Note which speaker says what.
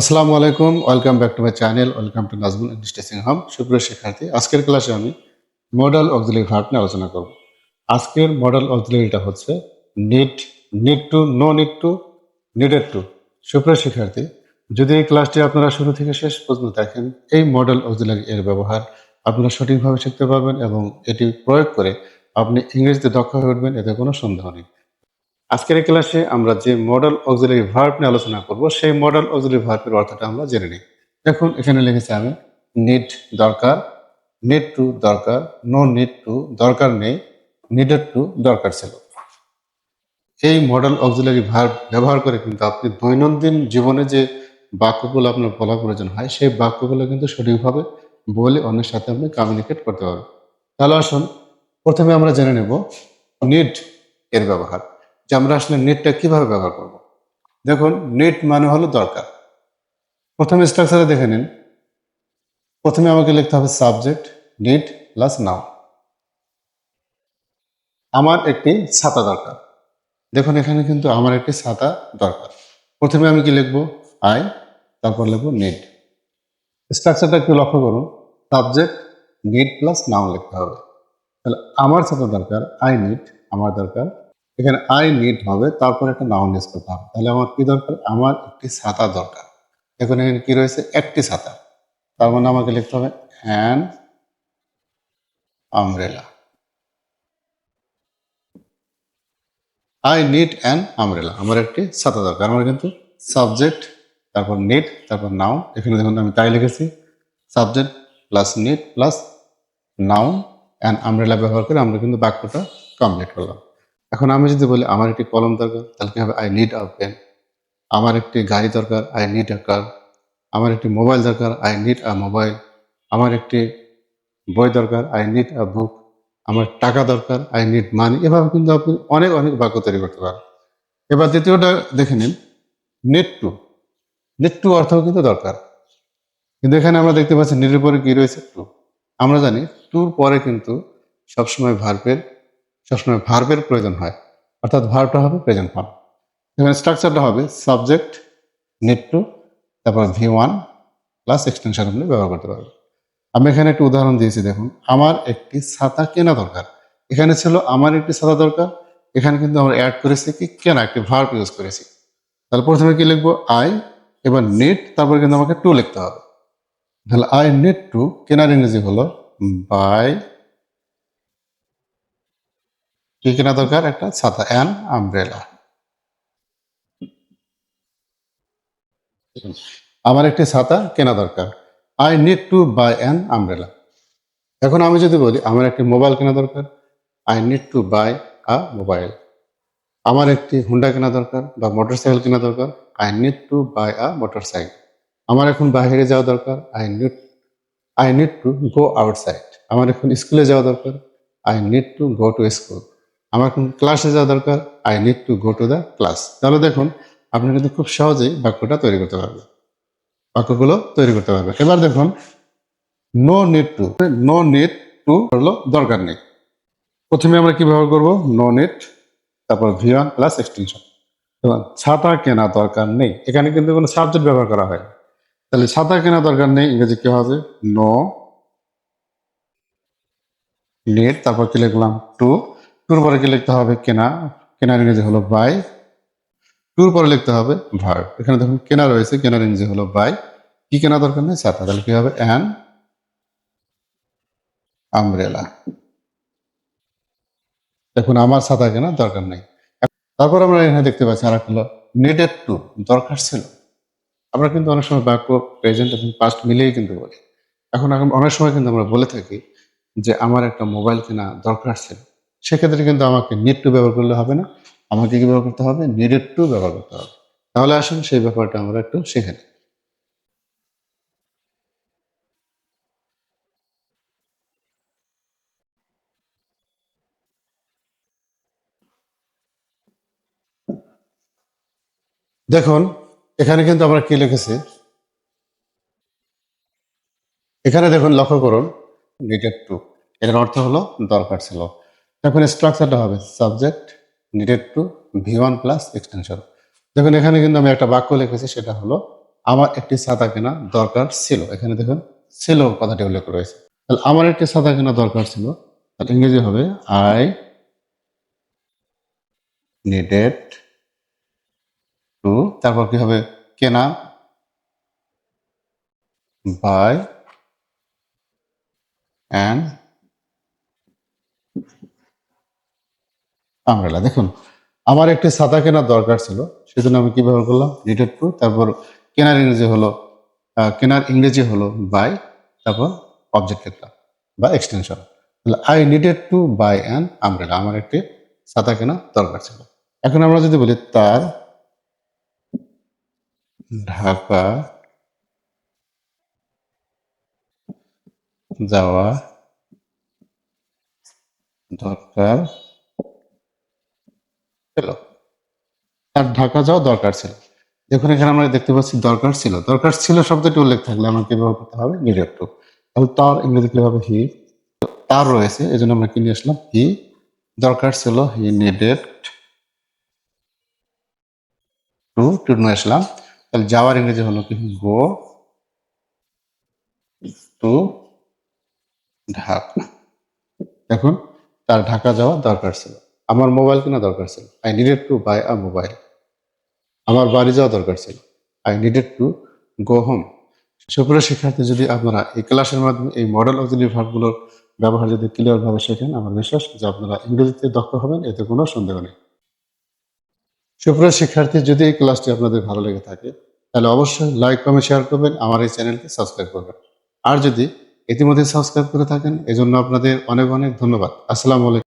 Speaker 1: আসসালামু আলাইকুম, welcome back to my channel, welcome to Nazmul English hub সুপ্রিয় শিক্ষার্থী, আজকের ক্লাসে আমি মডেল অক্সিলারি ভার্ব নিয়ে আলোচনা করব। আজকের মডেল অক্সিলারিটা হচ্ছে need need to no need to needed to সুপ্রিয় শিক্ষার্থী, যদি এই ক্লাসটি আপনারা শুরু থেকে শেষ পর্যন্ত দেখেন, এই মডেল অক্সিলারি এর ব্যবহার আপনারা সঠিকভাবে শিখতে পারবেন এবং এটি প্রয়োগ করে আপনি ইংরেজিতে দক্ষ হয়ে উঠবেন, এতে কোনো সন্দেহ নেই। আজকের ক্লাসে আমরা যে মডেল অক্সিলারি ভার্ব নিয়ে আলোচনা করব, সেই মডেল অক্সিলারি ভার্বের অর্থটা আমরা জেনে নিই। দেখুন, এখানে লিখেছি আমি নিড দরকার নিড টু দরকার নো নিড টু দরকার নেই নিডেড টু দরকার ছিল। এই মডেল অক্সিলারি ভার্ব ব্যবহার করে কিন্তু আপনি দৈনন্দিন জীবনে যে বাক্যগুলো আপনার বলা প্রয়োজন হয়, সেই বাক্যগুলো কিন্তু সঠিকভাবে বলে অন্যের সাথে আপনি কমিউনিকেট করতে পারবেন। তাহলে আসুন, প্রথমে আমরা জেনে নেব নিড এর ব্যবহার। যে আমরা আসলে নেটটা কীভাবে ব্যবহার করব? দেখুন, নেট মানে হলো দরকার। প্রথমে স্ট্রাকচারে দেখে নিন। প্রথমে আমাকে লিখতে হবে সাবজেক্ট নেট প্লাস নাও আমার একটি ছাতা দরকার। দেখুন, এখানে কিন্তু আমার একটি ছাতা দরকার। প্রথমে আমি কি লিখব? আই তারপর লিখব নেট স্ট্রাকচারটা একটু লক্ষ্য করুন। সাবজেক্ট নেট প্লাস নাও লিখতে হবে। তাহলে আমার ছাতা দরকার আই নিড আমার দরকার এখানে আই নিড হবে, তারপর একটা নাউন ইউজ করতে হবে। তাহলে আমার কি দরকার? আমার একটি ছাতা দরকার। এখন এখানে কি রয়েছে? একটি ছাতা তার মানে আমাকে লিখতে হবে an umbrella I need an umbrella আমার একটি ছাতা দরকার। আমার কিন্তু সাবজেক্ট তারপর নিড তারপর নাউন এখানে দেখুন আমি তাই লিখেছি। Subject plus need plus noun and umbrella ব্যবহার করে আমরা কিন্তু বাক্যটা কমপ্লিট করলাম। এখন আমি যদি বলি, আমার একটি কলম দরকার, তাহলে কি হবে আই নিড আ পেন আমার একটি গাড়ি দরকার আই নিড আ কার আমার একটি মোবাইল দরকার আই নিড আ মোবাইল আমার একটি বই দরকার আই নিড আ বুক আমার টাকা দরকার আই নিড মানি এভাবে কিন্তু আপনি অনেক অনেক বাক্য তৈরি করতে পারেন। এবার দ্বিতীয়টা দেখে নিন। নেট টু নেট টু অর্থ কিন্তু দরকার। কিন্তু এখানে আমরা দেখতে পাচ্ছি নেটের পরে কি রয়েছে? টু আমরা জানি টুর পরে কিন্তু সবসময় ভার্বের সবসময় ভার্বের প্রয়োজন হয়। অর্থাৎ ভার্বটা হবে প্রেজেন্ট ফর্ম এখানে স্ট্রাকচারটা হবে সাবজেক্ট নেট টু তারপর ভি ওয়ান প্লাস এক্সটেনশন আপনি ব্যবহার করতে পারবেন। আমি এখানে একটি উদাহরণ দিয়েছি, দেখুন। আমার একটি ছাতা কেনা দরকার। এখানে ছিল আমার একটি ছাতা দরকার। এখানে কিন্তু আমরা অ্যাড করেছি কি? কেনা, একটি ভার্ব ইউজ করেছি। তাহলে প্রথমে কি লিখব? আই এবার নেট তারপর কিন্তু আমাকে টু লিখতে হবে। তাহলে আই নেট টু কেনার ইংরেজি হলো বাই কি কেনা দরকার? একটা ছাতা অ্যান আমব্রেলা আমার একটি ছাতা কেনা দরকার। I need to buy an umbrella এখন আমি যদি বলি, আমার একটি মোবাইল কেনা দরকার। I need to buy a mobile আমার একটি হুন্ডা কেনা দরকার বা মোটরসাইকেল কেনা দরকার। I need to buy a motorcycle আমার এখন বাইরে যাওয়া দরকার। I need I need to go outside আমার এখন স্কুলে যাওয়া দরকার। I need to go to school আমার এখন ক্লাসে যাওয়া দরকার I need to go to the class তাহলে দেখুন, আপনি কিন্তু খুব সহজেই বাক্যটা তৈরি করতে পারবেন। বাক্যগুলো তৈরি করতে পারবেন। এবার দেখুন no need to no need to হলো দরকার নেই। প্রথমে আমরা কি ব্যবহার করব? নো নিড তারপর ভি ওয়ান প্লাস এক্সটেনশন এবং ছাতা কেনা দরকার নেই। এখানে কিন্তু কোনো সাবজেক্ট ব্যবহার করা হয় তাহলে ছাতা কেনা দরকার নেই, ইংরেজি কি হবে? নো নিড তারপর কি লিখলাম? টু টুর পরে কি লিখতে হবে? কেনা। কেনার ইংরেজি হলো বাই টুর পরে লিখতে হবে ভার এখানে দেখুন কেনা রয়েছে কেনার ইংরেজি হলো বাই কি কেনা দরকার নেই? ছাতা তাহলে কি হবে? অ্যান আমরেলা দেখুন, আমার ছাতা কেনা দরকার নেই। তারপর আমরা এখানে দেখতে পাচ্ছি আর হলো নিডেড টু দরকার ছিল। আমরা কিন্তু অনেক সময় বাক্য প্রেজেন্ট এবং পাস্ট মিলিয়েই কিন্তু বলি। এখন অনেক সময় কিন্তু আমরা বলে থাকি যে আমার একটা মোবাইল কেনা দরকার ছিল। সেক্ষেত্রে কিন্তু আমাকে নিড টু ব্যবহার করলে হবে না। আমাকে কি ব্যবহার করতে হবে? নিডেড টু ব্যবহার করতে হবে। তাহলে আসুন সেই ব্যাপারটা আমরা একটু শিখে নিই। দেখুন, এখানে কিন্তু আমরা কি লিখেছি? এখানে দেখুন, লক্ষ্য করুন নিডেড টু এর অর্থ হলো দরকার ছিল। এখন স্ট্রাকচারটা হবে subject needed to V one plus extension দেখুন, এখানে কিন্তু আমি একটা বাক্য লিখেছি, সেটা হলো, আমার একটি ছাতা কেনা দরকার ছিল। এখানে দেখুন, ছিল কথাটি উল্লেখ রয়েছে। তাহলে, আমার একটি ছাতা কেনা দরকার ছিল। তাহলে ইংরেজি হবে আই নিডেড টু তারপর কি হবে, কেনা বাই অ্যান্ড আমরেলা দেখুন। আমার একটি ছাতা কেনার দরকার ছিল, সেজন্য আমি কি ব্যবহার করলাম? নিডেড টু তারপর কেনার ইংরেজি হলো কেনার ইংরেজি হলো বাই তারপর অবজেক্ট লিখলাম বা এক্সটেনশন তাহলে I needed to buy an umbrella আমার একটি ছাতা কেনা দরকার ছিল। এখন আমরা যদি বলি তার ঢাকা যাওয়া দরকার। ছিল। তার ঢাকা যাওয়া দরকার ছিল। দেখুন এখানে আমরা দেখতে পাচ্ছি দরকার ছিল দরকার ছিল শব্দটি উল্লেখ থাকলে আমাকে ব্যবহার করতে হবে নিডেড টু তাহলে তার ইংরেজি কি হবে হি তার রয়েছে এই জন্য আমরা কি নিয়ে আসলাম? হি দরকার ছিল হি নিডেড টু টু নিয়ে আসলাম। তাহলে যাওয়ার ইংরেজি হলো কি? Go to Dhaka. দেখুন, তার ঢাকা যাওয়া দরকার ছিল। আমার মোবাইল কেনা দরকার ছিল। I needed to buy a mobile আমার বাড়ি যাওয়া দরকার ছিল। I needed to go home সুপ্রিয় শিক্ষার্থী, যদি আপনারা এই ক্লাসের মাধ্যমে এই মডেল অক্সিলারি ভার্বগুলোর ব্যবহার যদি ক্লিয়ার ভাবে শেখেন, আমার বিশ্বাস যে আপনারা ইংরেজিতে দক্ষ হবেন, এতে কোনো সন্দেহ নেই। সুপ্রিয় শিক্ষার্থী, যদি এই ক্লাসটি আপনাদের ভালো লেগে থাকে, তাহলে অবশ্যই লাইক কমেন্ট শেয়ার করবেন, আমার এই চ্যানেলকে সাবস্ক্রাইব করবেন। আর যদি ইতিমধ্যে সাবস্ক্রাইব করে থাকেন, এজন্য আপনাদের অনেক অনেক ধন্যবাদ। আসসালামু আলাইকুম।